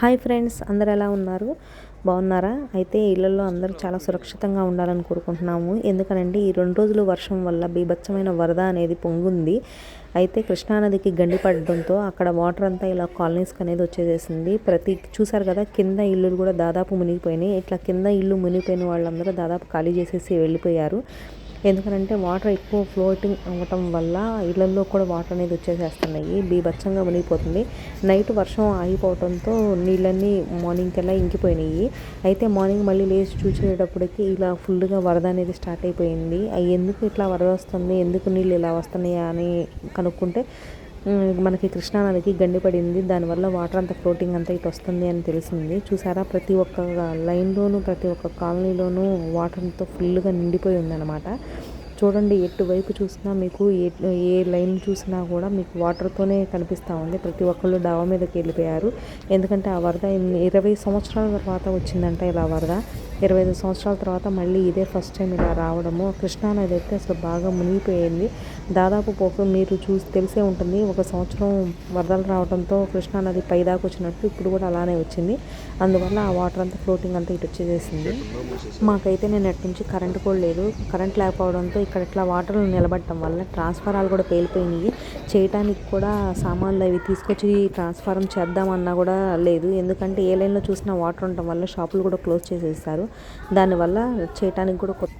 Hi friends అందరు ఎలా ఉన్నారు? బాగున్నారా? అయితే ఇళ్ళలో అందరూ చాలా సురక్షితంగా ఉండాలని కోరుకుంటున్నాము. ఎందుకనంటే ఈ రెండు రోజులు వర్షం వల్ల బీభత్సమైన వరద అనేది పొంగుంది. అయితే కృష్ణానదికి గండి పడడంతో అక్కడ వాటర్ అంతా ఇలా కాలనీస్కి అనేది వచ్చేసేసింది. ప్రతి చూసారు కదా కింద ఇల్లులు కూడా దాదాపు మునిగిపోయినాయి. ఇట్లా కింద ఇల్లు మునిగిపోయిన వాళ్ళందరూ దాదాపు ఖాళీ చేసేసి వెళ్ళిపోయారు. ఎందుకంటే వాటర్ ఎక్కువ ఫ్లోటింగ్ అవ్వటం వల్ల ఇళ్ళలో కూడా వాటర్ అనేది వచ్చేసేస్తున్నాయి. బీభత్సంగా మునిగిపోతుంది. నైట్ వర్షం ఆగిపోవడంతో నీళ్ళన్నీ మార్నింగ్ కల్లా ఇంకిపోయినాయి. అయితే మార్నింగ్ మళ్ళీ లేచి చూసేటప్పటికి ఇలా ఫుల్గా వరద అనేది స్టార్ట్ అయిపోయింది. ఎందుకు ఇట్లా వరద వస్తుంది? ఎందుకు నీళ్ళు ఇలా వస్తున్నాయి అని కనుక్కుంటే మనకి కృష్ణానదికి గండి పడింది. దానివల్ల వాటర్ అంతా ఫ్లోటింగ్ అంతా ఇటు వస్తుంది అని తెలిసింది. చూసారా? ప్రతి ఒక్క లైన్లోనూ ప్రతి ఒక్క కాలనీలోనూ వాటర్తో ఫుల్గా నిండిపోయి ఉందన్నమాట. చూడండి ఎటువైపు చూసినా మీకు ఏ ఏ లైన్ చూసినా కూడా మీకు వాటర్తోనే కనిపిస్తూ ఉంది. ప్రతి ఒక్కళ్ళు డాబా మీదకి వెళ్ళిపోయారు. ఎందుకంటే ఆ వరద ఇరవై సంవత్సరాల తర్వాత వచ్చిందంట ఇలా వరద. ఇరవై ఐదు సంవత్సరాల తర్వాత మళ్ళీ ఇదే ఫస్ట్ టైం ఇలా రావడము. కృష్ణానది అయితే అసలు బాగా మునిగిపోయింది. దాదాపు పోక మీరు చూసి తెలిసే ఉంటుంది ఒక సంవత్సరం వరదలు రావడంతో కృష్ణానది పైదాకు వచ్చినట్టు ఇప్పుడు కూడా అలానే వచ్చింది. అందువల్ల ఆ వాటర్ అంతా ఫ్లోటింగ్ అంతా ఇటు వచ్చేసేసింది. మాకైతే నేను అటు నుంచి కరెంట్ కూడా లేదు. కరెంట్ లేకపోవడంతో ఇక్కడ ఇట్లా వాటర్ నిలబడటం వల్ల ట్రాన్స్ఫారాలు కూడా పేలిపోయినాయి. చేయటానికి కూడా సామాన్లు అవి తీసుకొచ్చి ట్రాన్స్ఫారం చేద్దామన్నా కూడా లేదు. ఎందుకంటే ఏ లైన్లో చూసినా వాటర్ ఉండటం వల్ల షాపులు కూడా క్లోజ్ చేసేస్తారు. దానివల్ల చేయటానికి కూడా కొత్త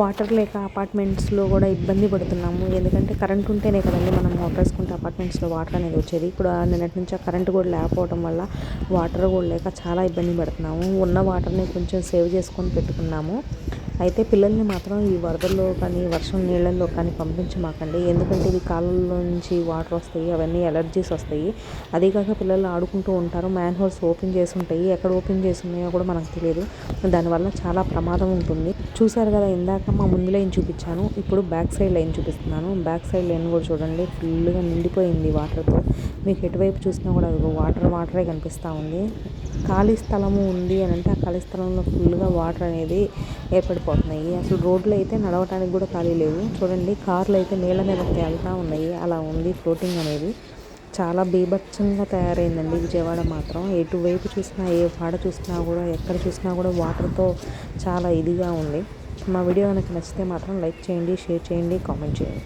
వాటర్ లేక అపార్ట్మెంట్స్లో కూడా ఇబ్బంది పడుతున్నాము. ఎందుకంటే కరెంట్ ఉంటేనే కదండి మనం మోటార్ వేసుకుంటే అపార్ట్మెంట్స్లో వాటర్ అనేది వచ్చేది. ఇప్పుడు నిన్నటి నుంచి ఆ కరెంట్ కూడా లేకపోవడం వల్ల వాటర్ కూడా లేక చాలా ఇబ్బంది పడుతున్నాము. ఉన్న వాటర్ని కొంచెం సేవ్ చేసుకొని పెట్టుకున్నాము. అయితే పిల్లల్ని మాత్రం ఈ వరదల్లో కానీ వర్షం నీళ్ళల్లో కానీ పంపించమాకండి. ఎందుకంటే ఇవి కాలంలో నుంచి వాటర్ వస్తాయి అవన్నీ ఎలర్జీస్ వస్తాయి. అదేకాక పిల్లలు ఆడుకుంటూ ఉంటారు మ్యాన్ హోల్స్ ఓపెన్ చేసి ఉంటాయి. ఎక్కడ ఓపెన్ చేసి ఉన్నాయో కూడా మనకు తెలియదు. దానివల్ల చాలా ప్రమాదం ఉంటుంది. చూసారు కదా ఇందాక మా ముందు లైన్ చూపించాను. ఇప్పుడు బ్యాక్ సైడ్ లైన్ చూపిస్తున్నాను. బ్యాక్ సైడ్ లైన్ కూడా చూడండి. ఫుల్గా నిండిపోయింది వాటర్తో. మీకు ఎటువైపు చూసినా కూడా వాటర్ వాటరే కనిపిస్తూ ఉంది. ఖాళీ స్థలము ఉంది అని అంటే ఆ ఖాళీ స్థలంలో ఫుల్గా వాటర్ అనేది ఏర్పడిపోతున్నాయి. అసలు రోడ్లు అయితే నడవటానికి కూడా ఖాళీ లేవు. చూడండి కార్లు అయితే నీళ్ళ మీద తేలుతూ ఉన్నాయి. అలా ఉంది ఫ్లోటింగ్ అనేది. చాలా బీభత్సంగా తయారైందండి విజయవాడ మాత్రం. ఎటువైపు చూసినా ఏ వాడ చూసినా కూడా ఎక్కడ చూసినా కూడా వాటర్తో చాలా ఇదిగా ఉంది. మా వీడియో కనుక నచ్చితే మాత్రం లైక్ చేయండి షేర్ చేయండి కామెంట్ చేయండి.